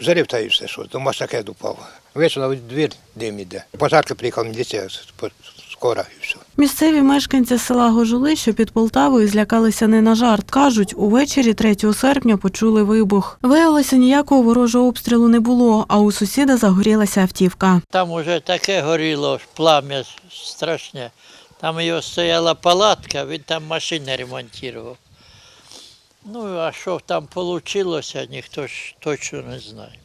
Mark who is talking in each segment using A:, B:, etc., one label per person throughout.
A: зарив та і все, що, до машакет упав. Вийшов на двір, дим іде. Пожарка приїхала міліція, скоро і все.
B: Місцеві мешканці села Гожули, що під Полтавою, злякалися не на жарт. Кажуть, увечері 3 серпня почули вибух. Виявилося, ніякого ворожого обстрілу не було, а у сусіда загорілася автівка.
C: Там уже таке горіло, плам'я страшне. Там його стояла палатка, він там машини ремонтував. Ну, а що там вийшло, ніхто ж точно не знає.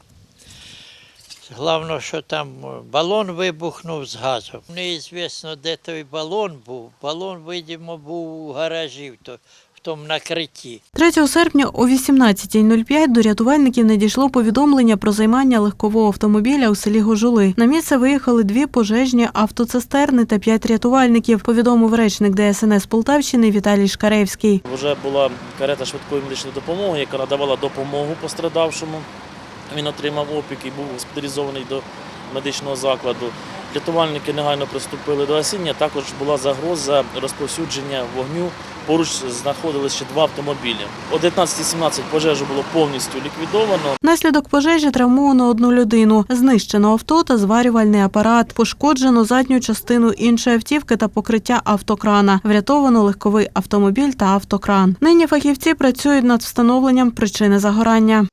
C: Головне, що там е, балон вибухнув з газом. Неізвісно, де той балон був. Балон, видимо, був у гаражі, в накритті.
B: 3 серпня о 18.05 до рятувальників надійшло повідомлення про займання легкового автомобіля у селі Гожули. На місце виїхали дві пожежні автоцистерни та п'ять рятувальників, повідомив речник ДСНС Полтавщини Віталій Шкаревський.
D: Вже була карета швидкої медичної допомоги, яка надавала допомогу пострадавшому. Він отримав опік і був госпіталізований до медичного закладу. Рятувальники негайно приступили до гасіння. Також була загроза розповсюдження вогню. Поруч знаходилися ще два автомобілі. О 19.17 пожежу було повністю ліквідовано.
B: Наслідок пожежі травмовано одну людину. Знищено авто та зварювальний апарат. Пошкоджено задню частину іншої автівки та покриття автокрана. Врятовано легковий автомобіль та автокран. Нині фахівці працюють над встановленням причини загорання.